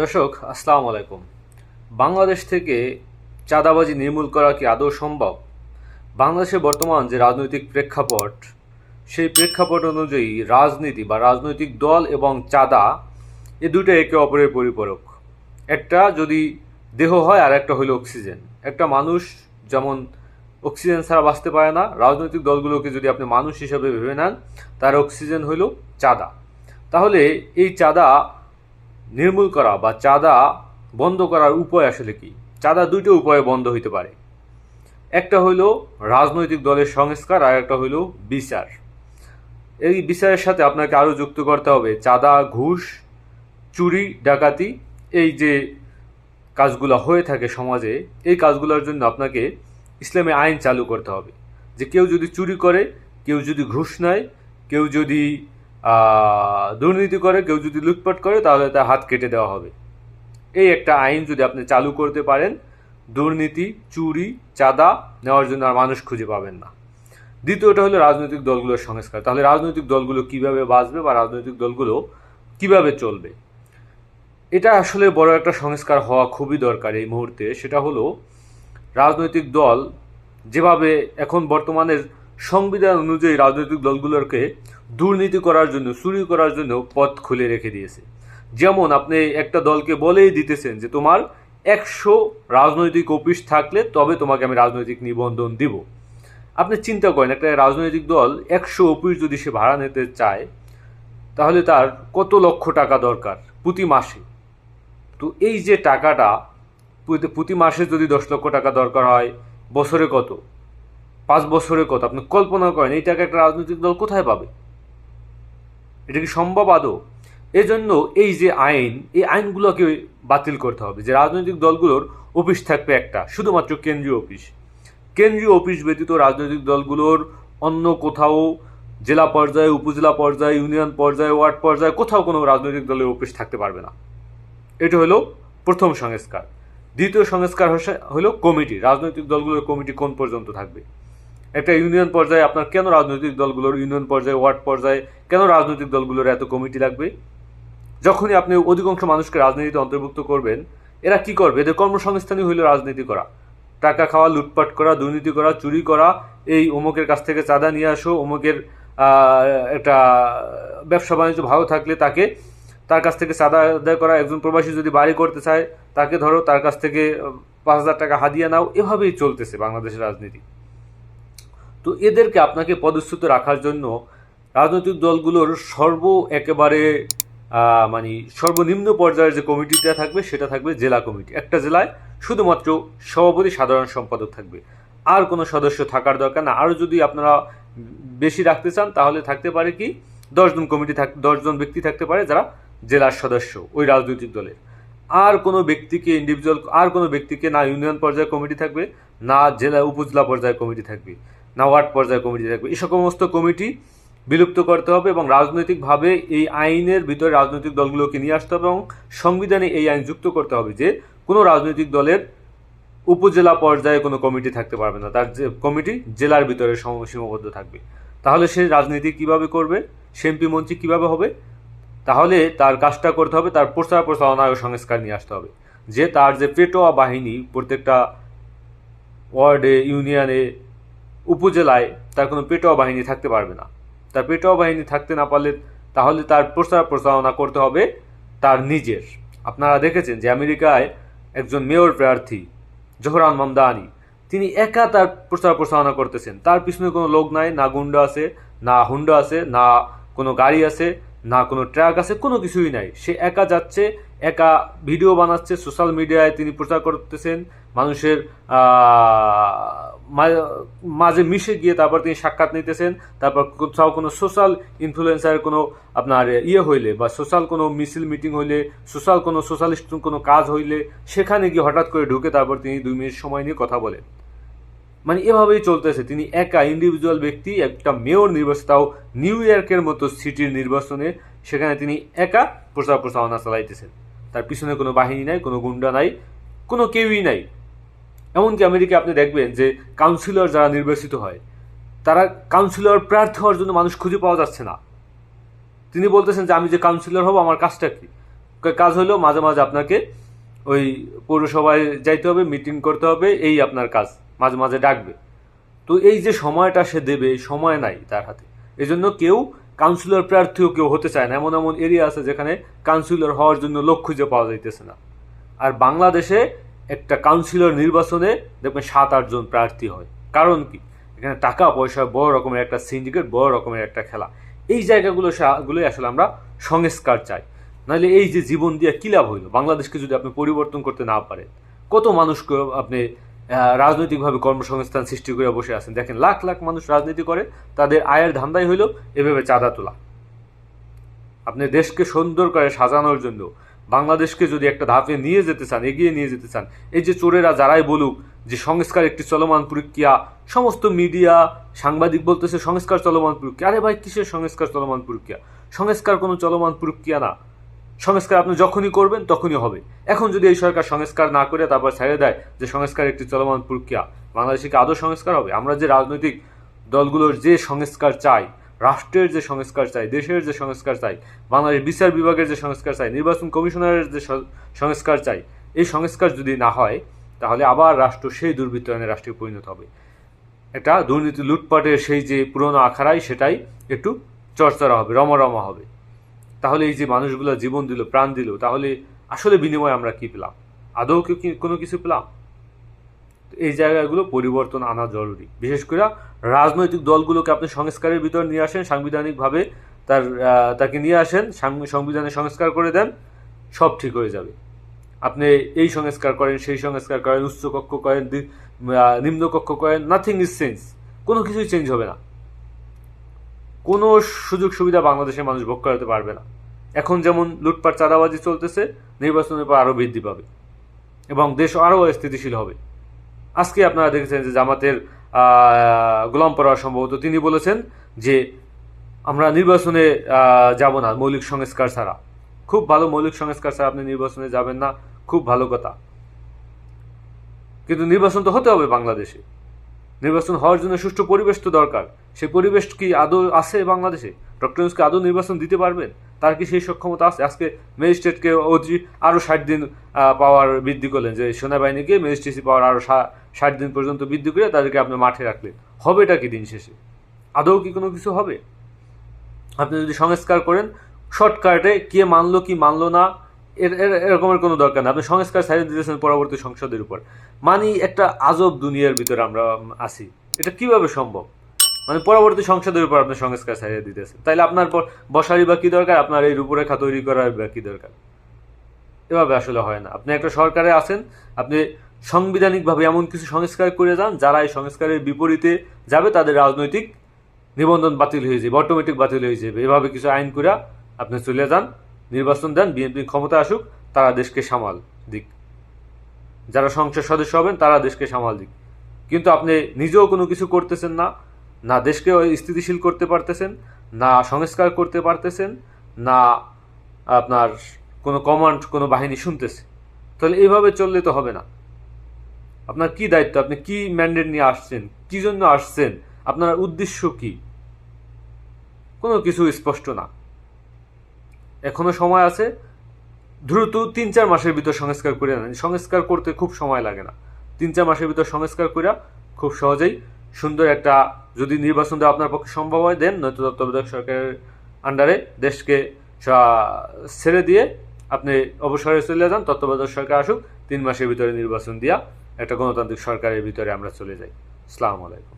দর্শক, আসসালামু আলাইকুম। বাংলাদেশ থেকে চাঁদাবাজি নির্মূল করা কি আদৌ সম্ভব? বাংলাদেশে বর্তমান যে রাজনৈতিক প্রেক্ষাপট, সেই প্রেক্ষাপট অনুযায়ী রাজনীতি বা রাজনৈতিক দল এবং চাঁদা এ দুটো একে অপরের পরিপূরক। একটা যদি দেহ হয় আর একটা হলো অক্সিজেন। একটা মানুষ যেমন অক্সিজেন ছাড়া বাঁচতে পারে না, রাজনৈতিক দলগুলোকে যদি আপনি মানুষ হিসাবে ভেবে নেন, তার অক্সিজেন হইল চাঁদা। তাহলে এই চাঁদা নির্মূল করা বা চাঁদা বন্ধ করার উপায় আসলে কি? চাঁদা দুটো উপায়ে বন্ধ হইতে পারে। একটা হইল রাজনৈতিক দলের সংস্কার, আর একটা হইল বিচার। এই বিচারের সাথে আপনাকে আরও যুক্ত করতে হবে। চাঁদা, ঘুষ, চুরি, ডাকাতি, এই যে কাজগুলো হয়ে থাকে সমাজে, এই কাজগুলোর জন্য আপনাকে ইসলামে আইন চালু করতে হবে। যে কেউ যদি চুরি করে, কেউ যদি ঘুষ নেয়, কেউ যদি দুর্নীতি করে, কেউ যদি লুটপাট করে, তাহলে তার হাত কেটে দেওয়া হবে। এই একটা আইন যদি আপনি চালু করতে পারেন, দুর্নীতি, চুরি, চাঁদা নেওয়ার জন্য আর মানুষ খুঁজে পাবেন না। দ্বিতীয়টা হলো রাজনৈতিক দলগুলোর সংস্কার। তাহলে রাজনৈতিক দলগুলো কীভাবে বাঁচবে বা রাজনৈতিক দলগুলো কীভাবে চলবে? এটা আসলে বড় একটা সংস্কার হওয়া খুবই দরকার এই মুহূর্তে। সেটা হলো রাজনৈতিক দল যেভাবে এখন বর্তমানের সংবিধান অনুযায়ী রাজনৈতিক দলগুলোকে দুর্নীতি করার জন্য, চুরি করার জন্য পথ খুলে রেখে দিয়েছে। যেমন আপনি একটা দলকে বলেই দিতেছেন যে তোমার একশো রাজনৈতিক অফিস থাকলে তবে তোমাকে আমি রাজনৈতিক নিবন্ধন দিব। আপনি চিন্তা করেন, একটা রাজনৈতিক দল একশো অফিস যদি সে ভাড়া নিতে চায়, তাহলে তার কত লক্ষ টাকা দরকার প্রতি মাসে? তো এই যে টাকাটা, প্রতি- মাসে যদি দশ লক্ষ টাকা দরকার হয়, বছরে কত? পাঁচ বছরে কত? আপনি কল্পনা করেন, এই টাকা একটা রাজনৈতিক দল কোথায় পাবে? এটা কি সম্ভব আদৌ? এজন্য এই যে আইন, এই আইনগুলোকে বাতিল করতে হবে যে রাজনৈতিক দলগুলোর অফিস থাকবে একটা, শুধুমাত্র কেন্দ্রীয় অফিস। কেন্দ্রীয় অফিস ব্যতীত রাজনৈতিক দলগুলোর অন্য কোথাও জেলা পর্যায়ে, উপজেলা পর্যায়ে, ইউনিয়ন পর্যায়ে, ওয়ার্ড পর্যায়ে কোথাও কোনো রাজনৈতিক দলের অফিস থাকতে পারবে না। এটা হলো প্রথম সংস্কার। দ্বিতীয় সংস্কার হলো কমিটি, রাজনৈতিক দলগুলোর কমিটি কোন পর্যন্ত থাকবে? একটা ইউনিয়ন পর্যায়ে আপনার কেন রাজনৈতিক দলগুলোর ইউনিয়ন পর্যায়ে, ওয়ার্ড পর্যায়ে কেন রাজনৈতিক দলগুলোর এত কমিটি লাগবে? যখনই আপনি অধিকাংশ মানুষকে রাজনীতিতে অন্তর্ভুক্ত করবেন, এরা কি করবে? এদের কর্মসংস্থানই হইল রাজনীতি করা। টাকা খাওয়া, লুটপাট করা, দুর্নীতি করা, চুরি করা, এই অমুকের কাছ থেকে চাঁদা নিয়ে আসো, অমুকের একটা ব্যবসা বাণিজ্য ভালো থাকলে তাকে, তার কাছ থেকে চাঁদা আদায় করা, একজন প্রবাসী যদি বাড়ি করতে চায়, তাকে ধরো, তার কাছ থেকে পাঁচ হাজার টাকা হাদিয়া নাও। এভাবেই চলতেছে বাংলাদেশের রাজনীতি। তো এদেরকে আপনাকে পদচ্যুত রাখার জন্য রাজনৈতিক দলগুলোর সর্ব একেবারে মানে সর্বনিম্ন পর্যায়ের যে কমিটিটা থাকবে সেটা থাকবে জেলা কমিটি। একটা জেলায় শুধুমাত্র সভাপতি সাধারণ সম্পাদক থাকবে। আর কোনো সদস্য থাকার দরকার না। আরও যদি আপনারা বেশি রাখতে চান, তাহলে থাকতে পারে কি, দশজন কমিটি থাক, দশজন ব্যক্তি থাকতে পারে যারা জেলার সদস্য ওই রাজনৈতিক দলের। আর কোনো ব্যক্তিকে ইন্ডিভিজুয়াল আর কোনো ব্যক্তিকে না ইউনিয়ন পর্যায়ে কমিটি থাকবে, না জেলা উপজেলা পর্যায়ে কমিটি থাকবে। না ওয়ার্ড পর্যায়ে কমিটি থাকবে এই সমস্ত কমিটি বিলুপ্ত করতে হবে এবং রাজনৈতিকভাবে এই আইনের ভিতরে রাজনৈতিক দলগুলোকে নিয়ে আসতে হবে এবং সংবিধানে এই আইন যুক্ত করতে হবে যে কোনো রাজনৈতিক দলের উপজেলা পর্যায়ে কোনো কমিটি থাকতে পারবে না। তার যে কমিটি জেলার ভিতরে সীমাবদ্ধ থাকবে। তাহলে সে রাজনীতি কীভাবে করবে? সে এমপি মন্ত্রী কীভাবে হবে? তাহলে তার কাজটা করতে হবে, তার প্রচার প্রচারণা ও সংস্কার নিয়ে আসতে হবে। যে তার যে পেটোয়া বাহিনী প্রত্যেকটা ওয়ার্ডে, ইউনিয়নে উপজেলায় তার কোনো পেটোয়া বাহিনী থাকতে পারবে না। তার পেটোয়া বাহিনী থাকতে না পারলে তাহলে তার প্রচার প্রচারণা করতে হবে তার নিজের। আপনারা দেখেছেন যে আমেরিকায় একজন মেয়র প্রার্থী, জোহরান মামদানি, তিনি একা তার প্রচার প্রচারণা করতেছেন। তার পিছনে কোনো লোক নাই, না গুন্ডা আছে, না হুন্ডা আছে, না কোনো গাড়ি আছে, না কোনো ট্রাক আছে, কোনো কিছুই নাই। সে একা যাচ্ছে একা ভিডিও বানাচ্ছে, সোশ্যাল মিডিয়ায় তিনি প্রচার করতেছেন, মানুষের মাঝে মিশে গিয়ে তারপর তিনি সাক্ষাৎ নিতেছেন, তারপর কোথাও কোনো সোশ্যাল ইনফ্লুয়েন্সার কোনো আপনার ইয়ে হইলে বা সোশ্যাল কোনো মিছিল মিটিং হইলে, সোশ্যাল কোনো সোশ্যালিস্ট কোনো কাজ হইলে, সেখানে গিয়ে হঠাৎ করে ঢুকে তারপর তিনি দুই মিনিট সময় নিয়ে কথা বলেন। মানে এভাবেই চলতেছে, তিনি একা ইন্ডিভিজুয়াল ব্যক্তি, একটা মেয়র নির্বাচিত, তাও নিউ ইয়র্কের মতো সিটির নির্বাচনে, সেখানে তিনি একা প্রচার প্রচারণা চালাইতেছেন। তার পিছনে কোনো বাহিনী নাই, কোনো গুন্ডা নাই, কোনো কেউই নাই। এমনকি আমেরিকা আপনি দেখবেন যে কাউন্সিলর যারা নির্বাচিত হয়, তারা কাউন্সিলর প্রার্থী হওয়ার জন্য মানুষ খুঁজে পাওয়া যাচ্ছে না। তিনি বলতেছেন যে, আমি যে কাউন্সিলর হব, আমার কাজটা কি? কাজ হলো মাঝে মাঝে আপনাকে ওই পৌরসভায় যাইতে হবে মিটিং করতে হবে, এই আপনার কাজ, মাঝে মাঝে ডাকবে। তো এই যে সময়টা সে দেবে, সময় নাই তার হাতে। এই জন্য কেউ কাউন্সিলর প্রার্থীও কেউ হতে চায় না। এমন এমন এরিয়া আছে যেখানে কাউন্সিলর হওয়ার জন্য লোক খুঁজে পাওয়া যাইতেছে না। আর বাংলাদেশে একটা কাউন্সিলর নির্বাচনে দেখবেন সাত আটজন প্রার্থী হয়। কারণ কি? এখানে টাকা পয়সা, বড় রকমের একটা সিন্ডিকেট, বড় রকমের একটা খেলা। এই জায়গাগুলো গুলোই আসলে আমরা সংস্কার চাই। নাহলে এই যে জীবন দিয়ে কী লাভ হইল? বাংলাদেশকে যদি আপনি পরিবর্তন করতে না পারেন, কত মানুষকে আপনি রাজনৈতিকভাবে কর্মসংস্থান সৃষ্টি করে বসে আছেন। দেখেন, লাখ লাখ মানুষ রাজনীতি করে, তাদের আয়ের ধান্দাই হইল এভাবে চাঁদা তোলা। আপনি দেশকে সুন্দর করে সাজানোর জন্য, বাংলাদেশকে যদি একটা ধাপে নিয়ে যেতে চান, এগিয়ে নিয়ে যেতে চান, এই যে চোরেরা যারাই বলুক যে সংস্কার একটি চলমান প্রক্রিয়া, সমস্ত মিডিয়া, সাংবাদিক বলতেছে সংস্কার চলমান প্রক্রিয়া। আরে ভাই, কিসের সংস্কার চলমান প্রক্রিয়া? সংস্কার কোনো চলমান প্রক্রিয়া না। সংস্কার আপনি যখনই করবেন, তখনই হবে। এখন যদি এই সরকার সংস্কার না করে, তারপর ছেড়ে দেয় যে সংস্কার একটি চলমান প্রক্রিয়া, বাংলাদেশে কি আদৌ সংস্কার হবে? আমরা যে রাজনৈতিক দলগুলোর যে সংস্কার চাই, রাষ্ট্রের যে সংস্কার চাই, দেশের যে সংস্কার চাই, বাংলাদেশ বিচার বিভাগের যে সংস্কার চাই, নির্বাচন কমিশনারের যে সংস্কার চাই, এই সংস্কার যদি না হয়, তাহলে আবার রাষ্ট্র সেই দুর্বৃত্তায়নের রাষ্ট্রে পরিণত হবে। এটা দুর্নীতি লুটপাটের সেই যে পুরনো আখাড়াই, সেটাই একটু চর্চারা হবে, রমরমা হবে। তাহলে এই যে মানুষগুলো জীবন দিল প্রাণ দিল তাহলে আসলে বিনিময়ে আমরা কি পেলাম? আদৌ কি কোনো কিছু পেলাম? এই জায়গাগুলো পরিবর্তন আনা জরুরি। বিশেষ করে রাজনৈতিক দলগুলোকে আপনি সংস্কারের ভিতর নিয়ে আসেন সাংবিধানিকভাবে তার তাকে নিয়ে আসেন সংবিধানে সংস্কার করে দেন সব ঠিক হয়ে যাবে। আপনি এই সংস্কার করেন সেই সংস্কার করেন উচ্চ কক্ষ করেন দি- আহ, নিম্ন কক্ষ করেন নাথিং ইজ চেঞ্জ কোনো কিছুই চেঞ্জ হবে না। কোনো সুযোগ সুবিধা বাংলাদেশের মানুষ ভোগ করাতে পারবে না। এখন যেমন লুটপাট, চাঁদাবাজি চলতেছে, নির্বাচনের পর আরও বৃদ্ধি পাবে এবং দেশ আরও স্থিতিশীল হবে। আজকে আপনারা দেখেছেন যে জামাতের গোলাম পরোয়া সম্ভবত তিনি বলেছেন যে আমরা নির্বাচনে যাব না, মৌলিক সংস্কার ছাড়া। খুব ভালো মৌলিক সংস্কার ছাড়া আপনি নির্বাচনে যাবেন না, খুব ভালো কথা। কিন্তু নির্বাচন তো হতে হবে বাংলাদেশে। নির্বাচন হওয়ার জন্য সুষ্ঠু পরিবেশ তো দরকার। সেই পরিবেশ কি আদৌ আছে বাংলাদেশে? ডক্টর আদৌ নির্বাচন দিতে পারবেন? তার কি সেই সক্ষমতা আছে? আজকে ম্যাজিস্ট্রেটকে অতি আরও ষাট দিন পাওয়ার বৃদ্ধি করলেন যে সেনাবাহিনীকে ম্যাজিস্ট্রেসি পাওয়ার আরও ষাট দিন পর্যন্ত বৃদ্ধি করে তাদেরকে আপনি মাঠে রাখলেন। হবেটা কি দিন শেষে? আদৌ কি কোনো কিছু হবে? আপনি যদি সংস্কার করেন শর্টকাটে কে মানলো, কি মানলো না, এর, এর- এরকমের কোনো দরকার না আপনি সংস্কার ছাড়িয়ে দিতেছেন পরবর্তী সংসদের উপর। মানি একটা আজব দুনিয়ার ভিতরে আমরা আছি। এটা কীভাবে সম্ভব? মানে পরবর্তী সংসদের উপর আপনার সংস্কার ছাড়িয়ে দিতেছেন। তাইলে আপনার পর বসারই বা কি দরকার? আপনার এই রূপরেখা তৈরি করার বা কি দরকার? এভাবে আসলে হয় না। আপনি একটা সরকারে আছেন, আপনি সাংবিধানিকভাবে এমন কিছু সংস্কার করে যান, যারা এই সংস্কারের বিপরীতে যাবে, তাদের রাজনৈতিক নিবন্ধন বাতিল হয়ে যাবে, অটোমেটিক বাতিল হয়ে যাবে। এভাবে কিছু আইন করে আপনি চলে যান, নির্বাচন দেন, বিএনপি ক্ষমতা আসুক, তারা দেশকে সামাল দিক। যারা সংসদ সদস্য হবেন, তারা দেশকে সামাল দিক। কিন্তু আপনি নিজেও কোনো কিছু করতেছেন না না দেশকে স্থিতিশীল করতে পারতেছেন, না সংস্কার করতে পারতেছেন, না আপনার কোনো কমান্ড কোনো বাহিনী শুনতেছে। তাহলে এইভাবে চললে তো হবে না। আপনার কি দায়িত্ব? আপনি কি ম্যান্ডেট নিয়ে আসছেন? কি জন্য আসছেন? আপনার উদ্দেশ্য কি? কোনো কিছু স্পষ্ট না। এখনও সময় আছে, দ্রুত তিন চার মাসের ভিতর সংস্কার করে নেন সংস্কার করতে খুব সময় লাগে না। তিন চার মাসের ভিতর সংস্কার করে খুব সহজেই সুন্দর একটা যদি নির্বাচন দেওয়া আপনার পক্ষে সম্ভব হয় দেন নয়তো তত্ত্বাবধায়ক সরকারের আন্ডারে দেশকে ছেড়ে দিয়ে আপনি অবসরে চলে যান, তত্ত্বাবধায়ক সরকার আসুক, তিন মাসের ভিতরে নির্বাচন দিয়া একটা গণতান্ত্রিক সরকারের ভিতরে আমরা চলে যাই। আসসালামু আলাইকুম।